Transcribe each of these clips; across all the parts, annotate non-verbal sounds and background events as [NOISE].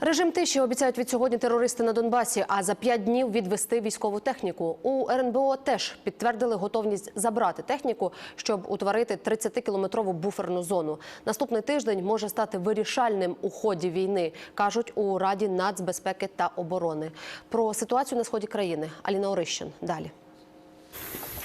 Режим тиші обіцяють від сьогодні терористи на Донбасі, а за п'ять днів відвести військову техніку. У РНБО теж підтвердили готовність забрати техніку, щоб утворити 30-кілометрову буферну зону. Наступний тиждень може стати вирішальним у ході війни, кажуть у Раді нацбезпеки та оборони. Про ситуацію на сході країни Аліна Орищин. Далі.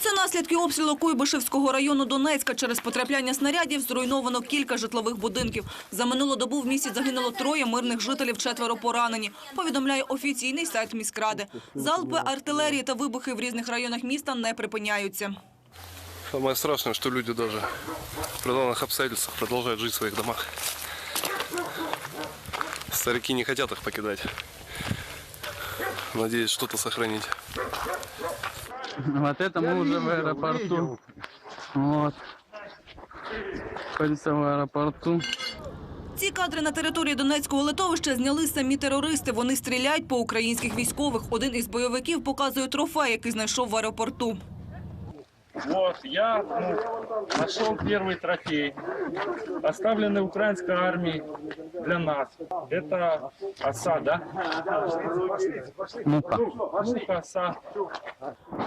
Це наслідки обстрілу Куйбишевського району Донецька. Через потрапляння снарядів зруйновано кілька житлових будинків. За минулу добу в місті загинуло троє мирних жителів, четверо поранені. Повідомляє офіційний сайт міськради. Залпи артилерії та вибухи в різних районах міста не припиняються. Самое страшное, что люди даже при данных обстоятельствах продолжают жить в своих домах. Старики не хотят их покидать. Надеюсь, что-то. [LAUGHS] Вот это мы уже в аэропорту. Вот. Находимся в аэропорту. Ці кадри на території Донецького литовища зняли самі терористи. Вони стріляють по українських військових. Один із бойовиків показує трофей, який знайшов в аеропорту. Вот, я ну, нашел первый трофей, оставленный украинской армией для нас. Это оса, да? Ну-ка. Муха, оса.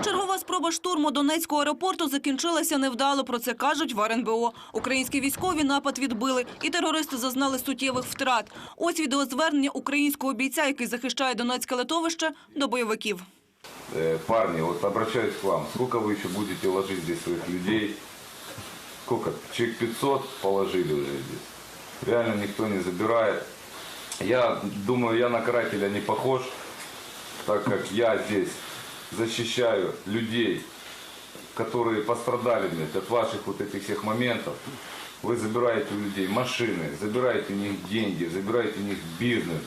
Чергова спроба штурму Донецького аеропорту закінчилася невдало. Про це кажуть в РНБО. Українські військові напад відбили, і терористи зазнали суттєвих втрат. Ось відеозвернення українського бійця, який захищає Донецьке литовище, до бойовиків. Э, Парни, вот обращаюсь к вам. Сколько вы еще будете ложить здесь своих людей? Сколько? Человек 500 положили уже здесь. Реально никто не забирает. Я думаю, я на карателя не похож, так как я здесь защищаю людей, которые пострадали блядь, от ваших вот этих всех моментов. Вы забираете у людей машины, забираете у них деньги, забираете у них бизнес.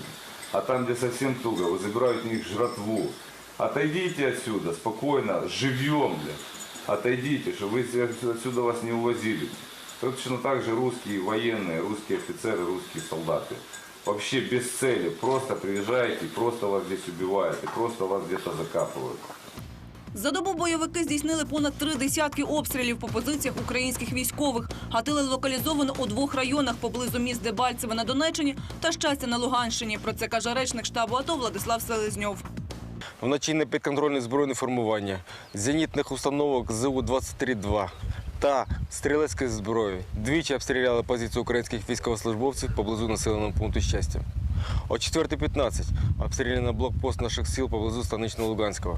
А там, где совсем туго, вы забираете у них жратву. Отойдите отсюда, спокойно, живьем, блядь. Отойдите, чтобы вы отсюда вас не увозили. Точно так же русские военные, русские офицеры, русские солдаты. Вообще без цели. Просто приезжаете, просто вас здесь убивают и просто вас где-то закапывают. За добу бойовики здійснили понад три десятки обстрілів по позиціях українських військових. Гатили локалізовано у двох районах поблизу міст Дебальцеве на Донеччині та Щастя на Луганщині. Про це каже речник штабу АТО Владислав Селезньов. Вночі непідконтрольне збройне формування, зенітних установок ЗУ-23-2 та стрілецької зброї. Двічі обстріляли позиції українських військовослужбовців поблизу населеного пункту щастя. О 4.15 обстріляно блокпост наших сил поблизу Станично-Луганського.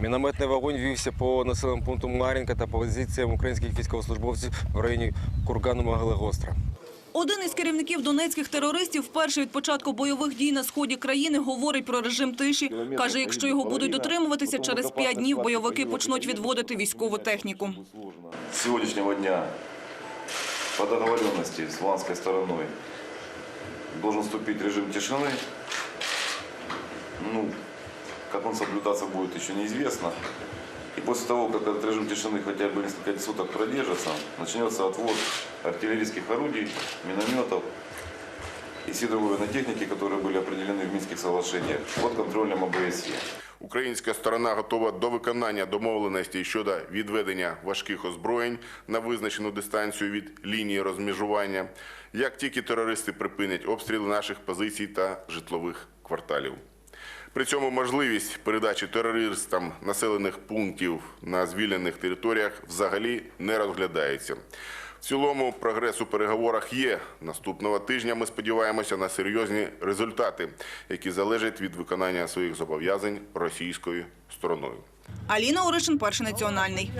Мінометний вогонь вівся по населеному пункту Мар'їнка та позиціям українських військовослужбовців в районі кургану Могилегостра. Один із керівників донецьких терористів вперше від початку бойових дій на сході країни говорить про режим тиші. Каже, якщо його будуть дотримуватися, через п'ять днів бойовики почнуть відводити військову техніку. С сегодняшнего дня по договоренности с луганской стороной должен вступить режим тишины. Ну, как он соблюдаться будет, еще неизвестно. И после того, как этот режим тишины хотя бы несколько суток продержится, начнется отвод артиллерийских орудий, минометов и всей другой военной техники, которые были определены в Минских соглашениях, под контролем ОБСЕ. Українська сторона готова до виконання домовленостей щодо відведення важких озброєнь на визначену дистанцію від лінії розмежування, як тільки терористи припинять обстріли наших позицій та житлових кварталів. При цьому можливість передачі терористам населених пунктів на звільнених територіях взагалі не розглядається. В цілому прогрес у переговорах є. Наступного тижня ми сподіваємося на серйозні результати, які залежать від виконання своїх зобов'язань російською стороною. Аліна Оришин, перший національний.